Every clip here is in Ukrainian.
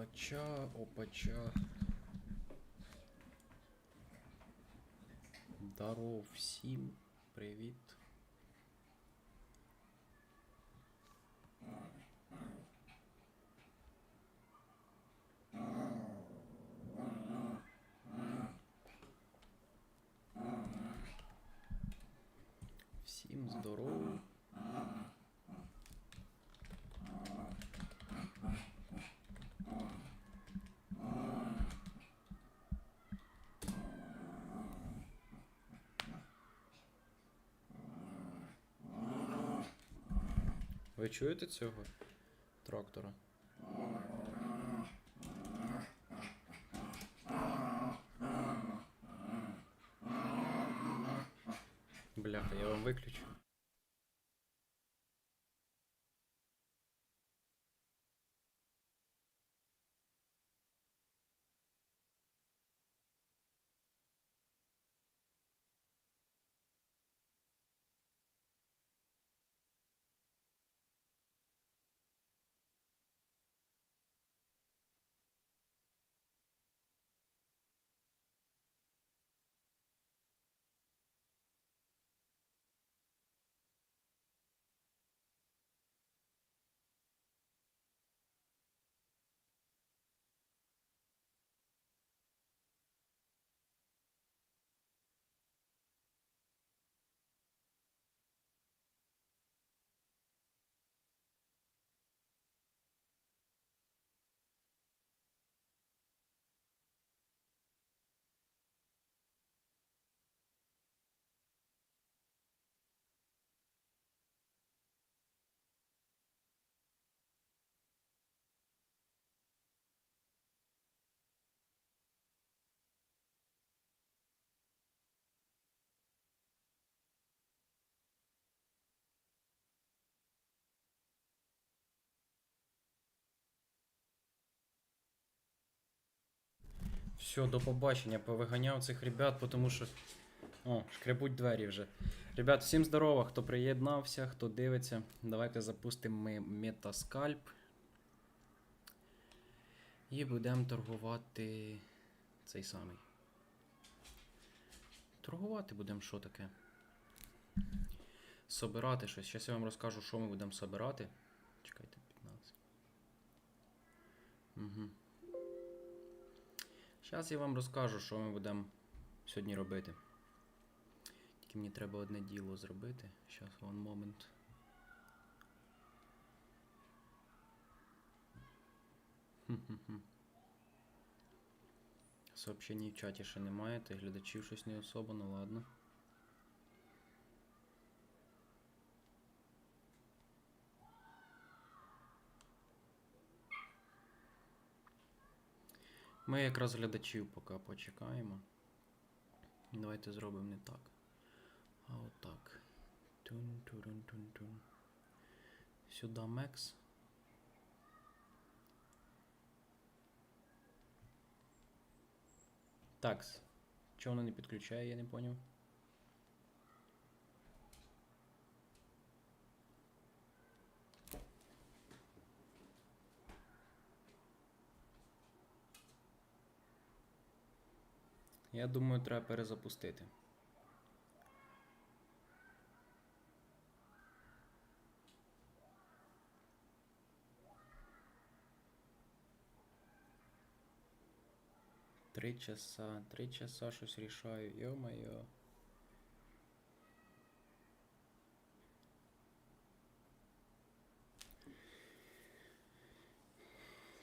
Опача, опача. Здоров всім, привіт. Всім здорово. Ви чуєте цього трактора? Бляха, я вам виключу. Все, до побачення. Повиганяв цих ребят, тому що. О, шкребуть двері вже. Ребят, всім здорово, хто приєднався, хто дивиться. Давайте запустимо ми метаскальп. І будемо торгувати цей самий. Торгувати будемо що таке? Собирати щось. Зараз я вам розкажу, що ми будемо собирати. Чекайте, 15. Угу. Зараз я вам розкажу, що ми будемо сьогодні робити. Тільки мені треба одне діло зробити. Зараз, one. Хм-хм-хм. Сообщень в чаті ще немає, та глядачів щось не особо, ну ладно. Ми якраз глядачів поки почекаємо. Давайте зробимо не так. А отак. Тун, турун, тун, тун. Сюди Мекс. Такс. Чого воно не підключає, я не поняв. Я думаю, треба перезапустити. Три часа, три часа щось рішаю, йо-моє.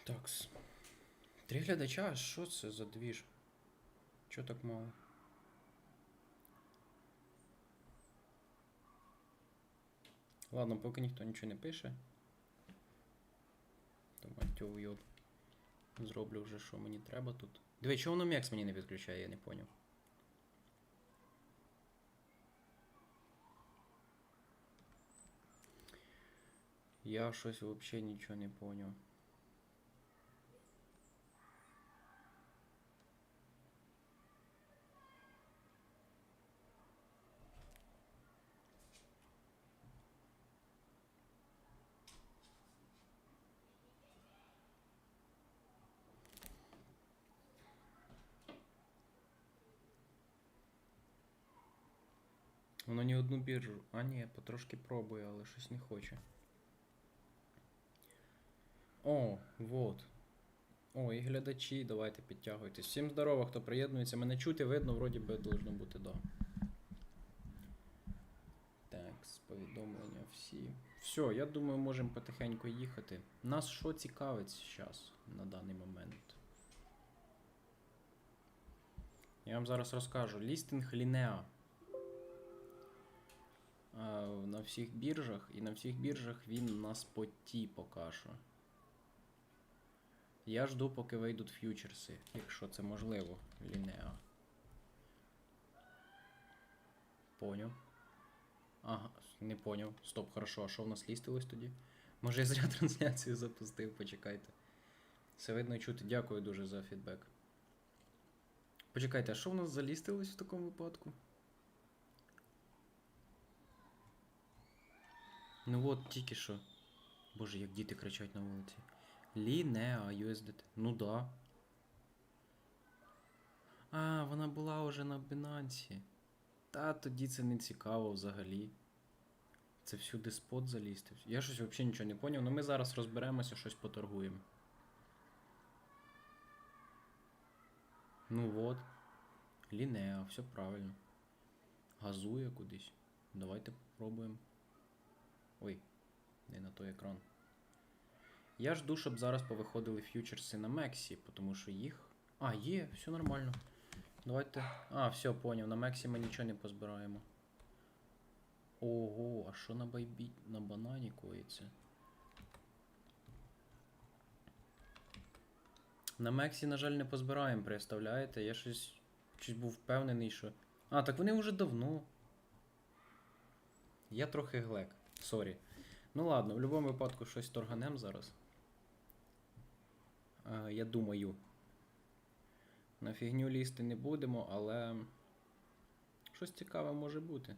Такс. Три глядача, а що це за двіж? Чо так мало? Ладно, поки ніхто нічого не пише. То мать уйоб. Зроблю вже, що мені треба тут. Диви, чого воно мекс мені не підключає, я не поняв. Я щось взагалі нічого не поняв. Ні одну біржу. А ні, потрошки пробує, але щось не хоче. О, вот. О, і глядачі, давайте підтягуйтесь. Всім здорово, хто приєднується. Мене чути, видно, вроді би должно бути, да. Так, повідомлення всі. Все, я думаю, можемо потихеньку їхати. Нас що цікавить зараз на даний момент? Я вам зараз розкажу. Лістинг Лінеа. На всіх біржах, і на всіх біржах він на споті поки що. Я жду, поки вийдуть ф'ючерси, якщо це можливо, Лінеа. Поняв. Ага, не поняв. Стоп, хорошо, а що в нас лістилось тоді? Може я зря трансляцію запустив, почекайте. Все видно і чути. Дякую дуже за фідбек. Почекайте, а що в нас залістилось в такому випадку? Ну от тільки що. Боже, як діти кричать на вулиці. Лінеа USDT. Ну да. А, вона була уже на Binance. Та тоді це не цікаво взагалі. Це всюди спот залізти. Я щось взагалі нічого не поняв, але ми зараз розберемося, щось поторгуємо. Ну от. Лінеа, все правильно. Газує кудись. Давайте попробуємо. Ой, не на той екран. Я жду, щоб зараз повиходили фьючерси на Мексі, тому що їх. А, є, все нормально. Давайте. А, все, поняв. На Мексі ми нічого не позбираємо. Ого, а що на байбі... на банані коїться? На Мексі, на жаль, не позбираємо, представляєте? Я щось, щось був впевнений, що. А, так вони вже давно. Я трохи глек. Сорі. Ну ладно, в будь-якому випадку щось торганем зараз. Е, я думаю. На фігню лізти не будемо, але. Щось цікаве може бути.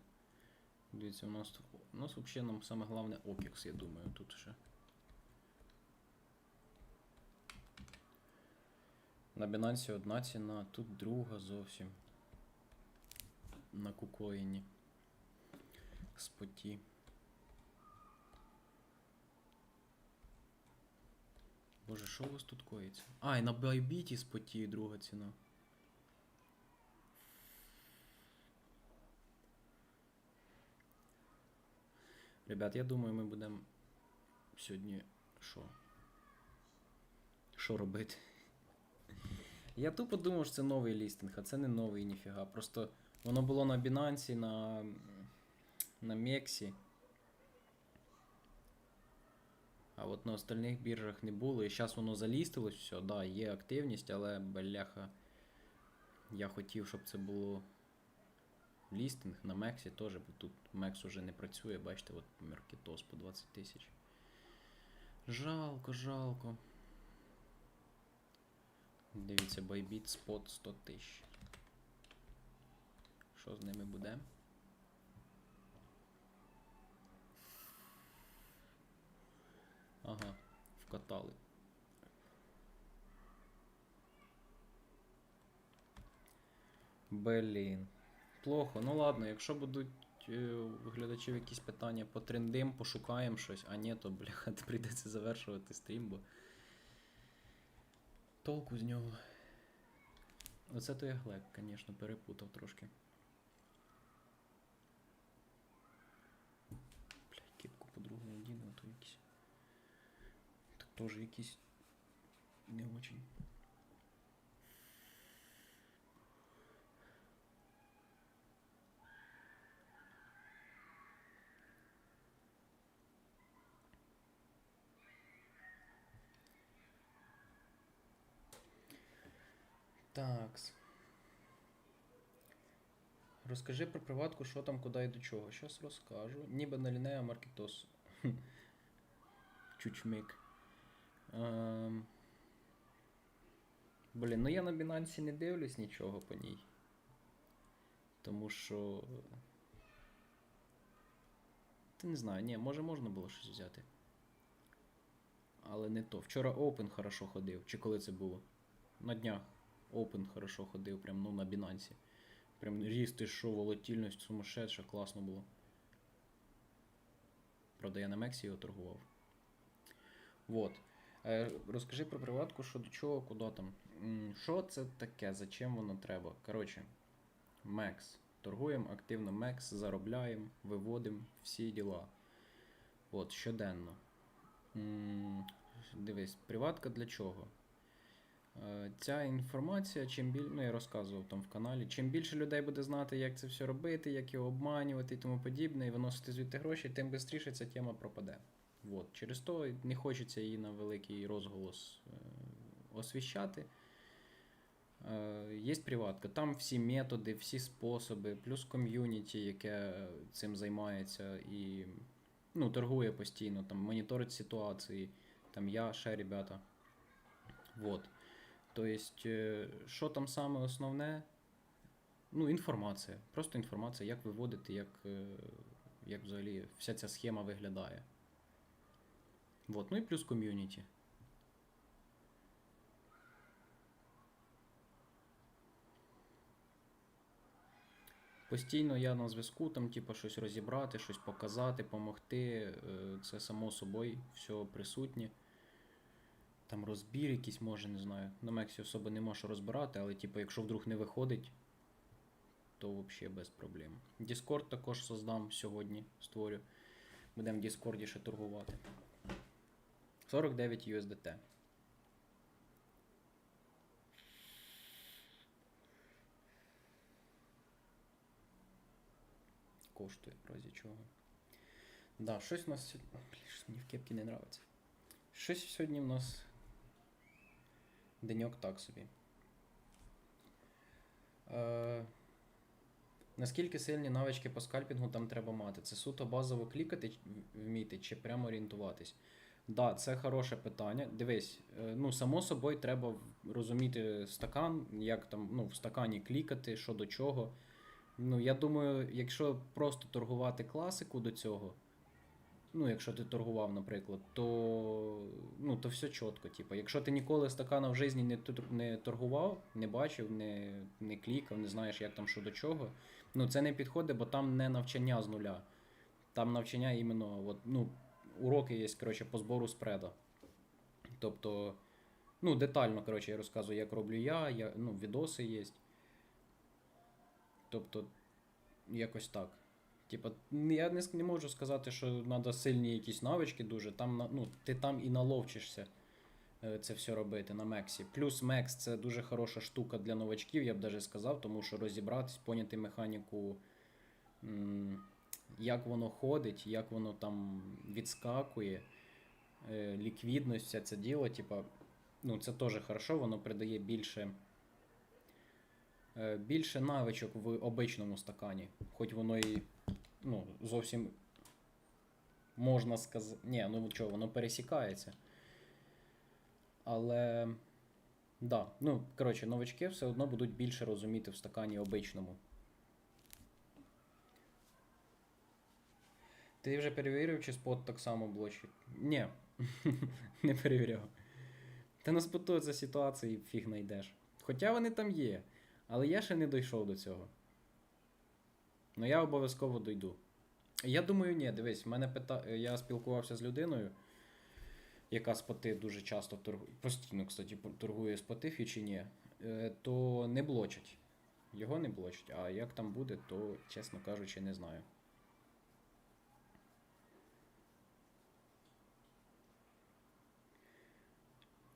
Дивіться, у нас, у нас взагалі нам саме головне Окікс, я думаю, тут ще. На Binance одна ціна, тут друга зовсім. На кукоїні. Споті. Боже, що у вас тут коїться? А, і на Байбіті споті друга ціна. Ребят, я думаю, ми будемо сьогодні що? Що робити? Я тупо думав, що це новий лістинг, а це не новий ніфіга. Просто воно було на Binance, на, на Мексі. А от на остальних біржах не було. І зараз воно залістилось, все, да, є активність, але бляха. Я хотів, щоб це було лістинг на Мексі теж, бо тут Мекс уже не працює, бачите, от Меркітос по 20 тисяч. Жалко, жалко. Дивіться, Bybit спот 100 тисяч. Що з ними буде? Ага, вкатали. Блін. Плохо. Ну ладно, якщо будуть е, у глядачів якісь питання по трендим, пошукаємо щось, а ні, то бляха, прийдеться завершувати стрім, бо толку з нього. Оце то я глек, звісно, перепутав трошки. Блядь, кепку по-другому одіну, а то якісь. Так теж якісь не очень. Такс. Розкажи про приватку, що там, куди і до чого. Щас розкажу. Ніби на лінея Маркетос. Чучмик. Ем... Блін, ну я на Binance не дивлюсь нічого по ній. Тому що. Та не знаю, ні, може можна було щось взяти. Але не то. Вчора Open хорошо ходив. Чи коли це було? На днях. Open хорошо ходив, прям ну на Binance. Прям ріст і що, волатильність сумасшедша, класно було. Правда, я на Мексі його торгував. Вот. Е, розкажи про приватку, що до чого, куди там. Що це таке? Зачем воно треба? Коротше, Мекс. Торгуємо активно Мекс, заробляємо, виводимо всі діла. От, щоденно. Дивись, приватка для чого? Е, Ця інформація, чим біль... ну, я розказував там в каналі, чим більше людей буде знати, як це все робити, як його обманювати і тому подібне, і виносити звідти гроші, тим швидше ця тема пропаде. От. Через то не хочеться її на великий розголос е, освіщати. Е, Є приватка, там всі методи, всі способи, плюс ком'юніті, яке цим займається і ну, торгує постійно, там, моніторить ситуації, там я, ще ребята. Вот. Тобто, е, що там саме основне? Ну, інформація. Просто інформація, як виводити, як, як взагалі вся ця схема виглядає. Вот. Ну і плюс ком'юніті. Постійно я на зв'язку, там, типу, щось розібрати, щось показати, допомогти. е, Це само собою все присутнє. Там розбір якийсь може, не знаю. На Мексі особо не можу розбирати, але типу, якщо вдруг не виходить, то взагалі без проблем. Discord також создам сьогодні, створю. Будемо в Discord ще торгувати. 49 USDT. Коштує, в разі чого. Да, щось у нас сьогодні. Мені в кепці не нравиться. Щось сьогодні в нас деньок так собі. Е, наскільки сильні навички по скальпінгу там треба мати? Це суто базово клікати вміти чи прямо орієнтуватись? Да, це хороше питання. Дивись, е, ну, само собою, треба розуміти стакан, як там ну, в стакані клікати, що до чого. Ну, я думаю, якщо просто торгувати класику до цього, ну, якщо ти торгував, наприклад, то, ну, то все чітко. Типу. Якщо ти ніколи стакана в житті не, не торгував, не бачив, не, не клікав, не знаєш, як там що до чого, ну це не підходить, бо там не навчання з нуля. Там навчання іменно, от, ну, уроки є, коротше, по збору спреда. Тобто, ну, детально, коротше, я розказую, як роблю я, я ну, відоси є. Тобто, якось так. Типа, я не, не можу сказати, що треба сильні якісь навички дуже. Там, ну, ти там і наловчишся е, це все робити на Мексі. Плюс Мекс це дуже хороша штука для новачків, я б даже сказав, тому що розібратись, поняти механіку, як воно ходить, як воно там відскакує, е, ліквідність, все це діло, типа, ну, це теж хорошо, воно придає більше. е, Більше навичок в обичному стакані, хоч воно і ну, зовсім можна сказати. Ні, ну чого, воно пересікається. Але. Да, ну, коротше, новачки все одно будуть більше розуміти в стакані обичному. Ти вже перевірив, чи спот так само блочить? Ні, не перевіряв. Та на споту це ситуації фіг знайдеш. Хоча вони там є, але я ще не дійшов до цього. Ну я обов'язково дойду. Я думаю, ні, дивись, мене пита... я спілкувався з людиною, яка споти дуже часто торгує, постійно, кстати, торгує споти чи ні, е, то не блочать. Його не блочать. А як там буде, то, чесно кажучи, не знаю.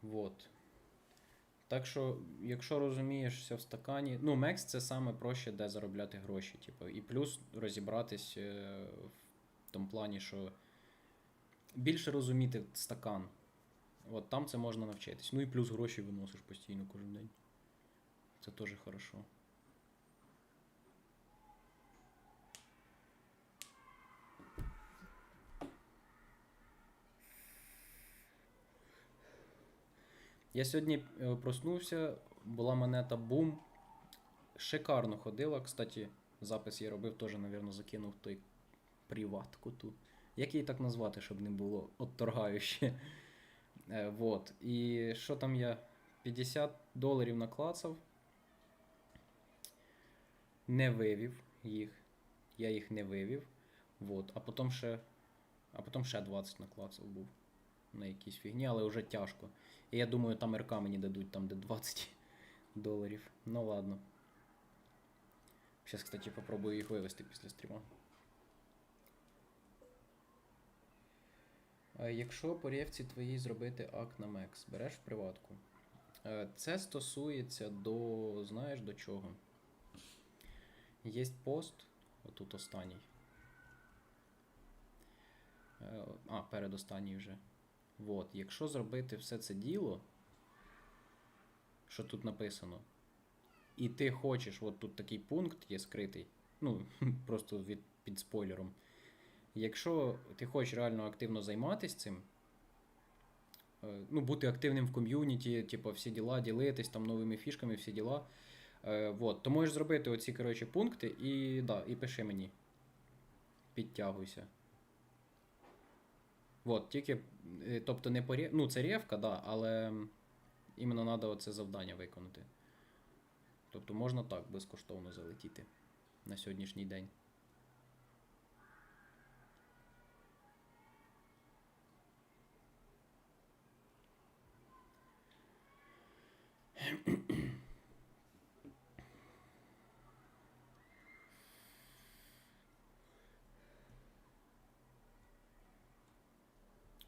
Вот. Так що, якщо розумієшся в стакані, ну, Мекс це саме проще, де заробляти гроші. Типу, і плюс розібратись е, в тому плані, що більше розуміти стакан. От там це можна навчитись. Ну і плюс гроші виносиш постійно кожен день. Це теж хорошо. Я сьогодні е, проснувся, була монета бум. Шикарно ходила. Кстати, запис я робив, теж, мабуть, закинув той приватку ту. Як її так назвати, щоб не було отторгающе. Е, вот. І що там я 50 доларів наклацав. не вивів їх. Я їх не вивів. Вот. А потім ще. А потім ще 20 наклацав був. На якійсь фігні, але вже тяжко. Я думаю, там РК мені дадуть там, де 20 доларів. Ну ладно. Зараз, кстати, попробую їх вивести після стріма. Якщо по рєвці твоїй зробити акт на Мекс, береш в приватку. Е, Це стосується до. Знаєш до чого? Є пост, отут останній. Е, А, передостанній вже. Вот. Якщо зробити все це діло, що тут написано, і ти хочеш, от тут такий пункт є скритий, ну, просто від, під спойлером. Якщо ти хочеш реально активно займатися цим, е, ну, бути активним в ком'юніті, типу, всі діла, ділитись там новими фішками, всі діла. Е, вот, то можеш зробити оці коротше, пункти і, да, і пиши мені. Підтягуйся. Вот, тільки, тобто не по ну це рівка, да, але іменно треба оце завдання виконати. Тобто можна так безкоштовно залетіти на сьогоднішній день.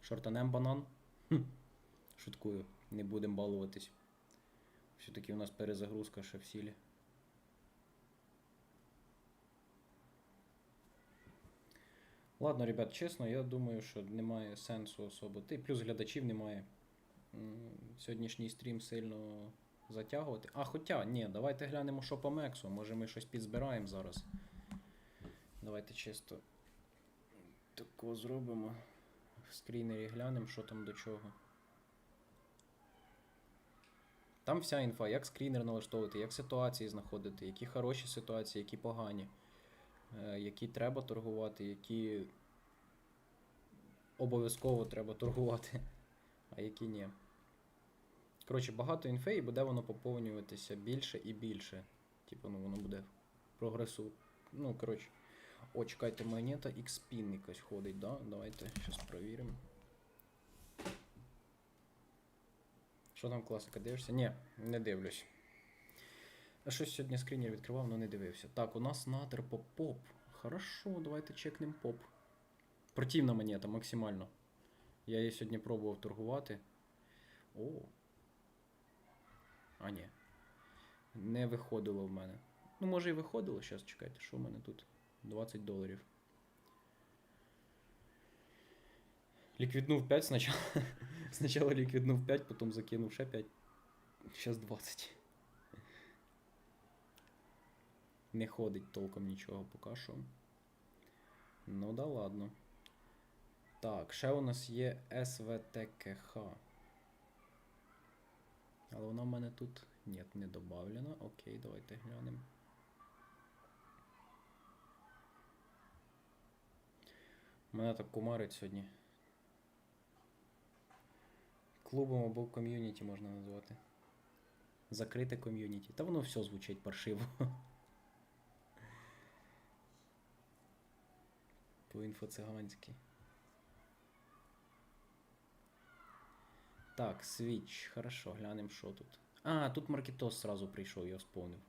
Шортанем банан. Хм. Шуткую, не будемо балуватись. Все-таки у нас перезагрузка ще в сілі. Ладно, ребят, чесно, я думаю, що немає сенсу особо. Й плюс глядачів немає. Сьогоднішній стрім сильно затягувати. А, хоча, ні, давайте глянемо, що по Мексу. Може ми щось підзбираємо зараз. Давайте чисто тако зробимо. В скрінері глянемо, що там до чого. Там вся інфа, як скрінер налаштовувати, як ситуації знаходити, які хороші ситуації, які погані, е, які треба торгувати, які обов'язково треба торгувати, а які ні. Коротше, багато інфи і буде воно поповнюватися більше і більше. Типу, ну воно буде прогресу. Ну, коротше. О, чекайте, монета X-Pin якась ходить, да? Давайте зараз провіримо. Що там класика, дивишся? Ні, не дивлюсь. Щось сьогодні скрінер відкривав, але не дивився. Так, у нас натер по поп. Хорошо, давайте чекнемо поп. Противна монета максимально. Я її сьогодні пробував торгувати. О. А, ні. Не виходило в мене. Ну, може і виходило. Зараз чекайте, що в мене тут? 20 доларів. Ліквіднув 5 спочатку. Спочатку ліквіднув 5, потім закинув ще 5. Зараз 20. Не ходить толком нічого поки що. Ну да ладно. Так, ще у нас є СВТКХ. Але вона в мене тут. Ні, не додавлена. Окей, давайте глянемо. Мене так кумарить сьогодні. Клубом або ком'юніті можна назвати. Закрите ком'юніті. Та воно все звучить паршиво. По інфоциганськи. Так, свіч. Хорошо, глянемо, що тут. А, тут Маркетос сразу прийшов, я вспомнив.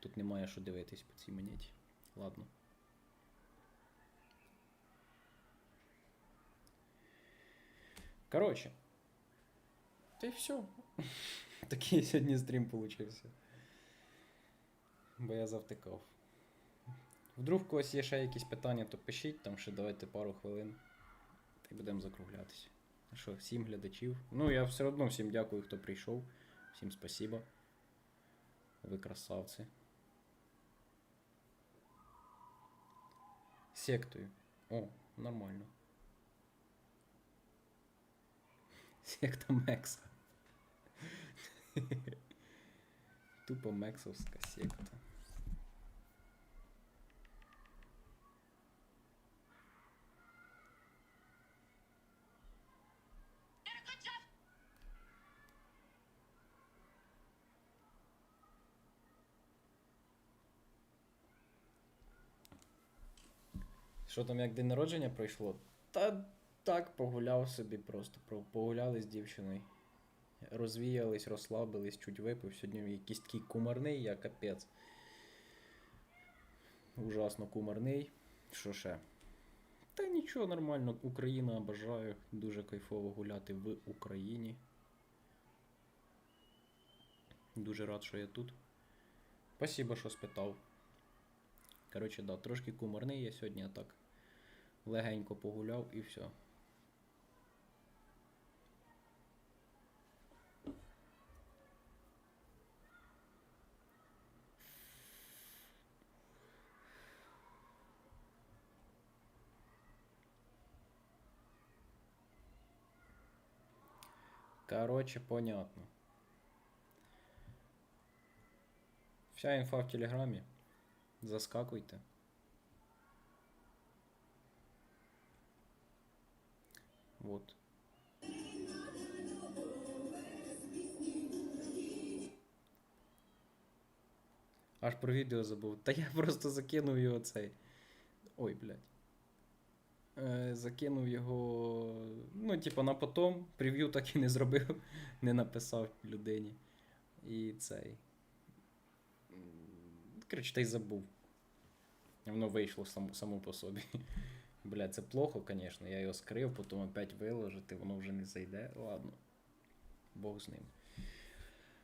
Тут немає що дивитись по цій монеті. Ладно. Короче. Та й все. Такий сьогодні стрім получився. Бо я завтикав. Вдруг у когось є ще якісь питання, то пишіть, там ще давайте пару хвилин. Й будемо закруглятися. Що, всім глядачів. Ну, я все одно всім дякую, хто прийшов. Всім спасибо. Ви красавці. Сектою. О, нормально. Як там Мекса. Тупо Мексовська секта. Що там як день народження пройшло? Та так, погуляв собі просто. Погуляли з дівчиною. Розвіялись, розслабились, чуть випив. Сьогодні якийсь такий кумарний, я капець. Ужасно кумарний. Що ще? Та нічого, нормально. Україна обожаю. Дуже кайфово гуляти в Україні. Дуже рад, що я тут. Спасибо, що спитав. Коротше, да, трошки кумарний я сьогодні, а так. Легенько погуляв і все. Короче, понятно. Вся інфа в Телеграмі. Заскакуйте. Вот. Аж про відео забув. Та я просто закинув його цей. Ой, блядь. Е, закинув його. Ну, типу, на потом. Прев'ю так і не зробив, не написав людині. І цей. Коротше, та й забув. Воно вийшло само, само по собі. Бля, це плохо, звісно. Я його скрив, потім опять виложити, воно вже не зайде. Ладно. Бог з ним.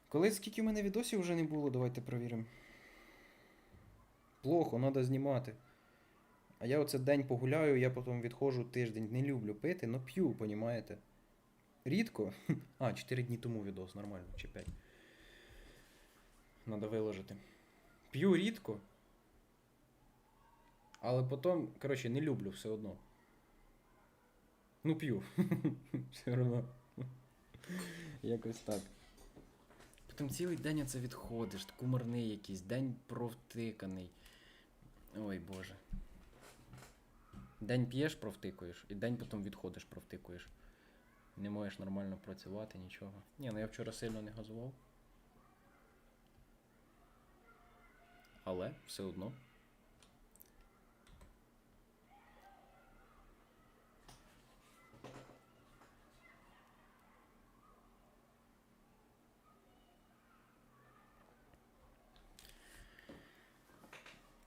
Коли скільки в мене відосів вже не було, давайте перевіримо. Плохо, треба знімати. А я оце день погуляю, я потім відходжу тиждень. Не люблю пити, но п'ю, понімаєте? Рідко. А, 4 дні тому відос, нормально, чи 5. Надо виложити. П'ю рідко. Але потім, коротше, не люблю все одно. Ну, п'ю. Все одно. Якось так. Потім цілий день це відходиш, кумарний якийсь, день провтиканий. Ой боже. День п'єш, провтикуєш, і день потім відходиш, провтикуєш. Не можеш нормально працювати, нічого. Ні, ну я вчора сильно не газував. Але все одно.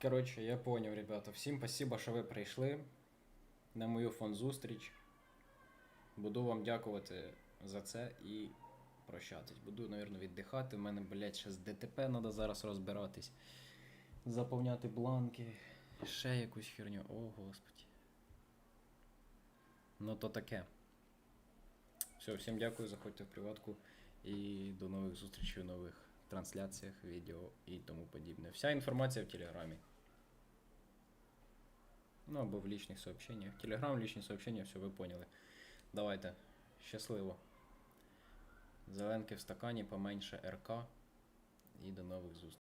Коротше, я поняв, ребята. Всім спасибо, що ви прийшли на мою фон-зустріч. Буду вам дякувати за це і прощатись. Буду, мабуть, віддихати. У мене, блядь, ще з ДТП треба зараз розбиратись. Заповняти бланки. Ще якусь херню. О, господи. Ну то таке. Все, всім дякую, заходьте в приватку і до нових зустрічей нових трансляціях, відео і тому подібне. Вся інформація в Телеграмі. Ну або в личних сообщениях. Телеграм, лічні сообщення, все ви поняли. Давайте. Щасливо. Зеленки в стакані, поменше РК. І до нових зустрічей.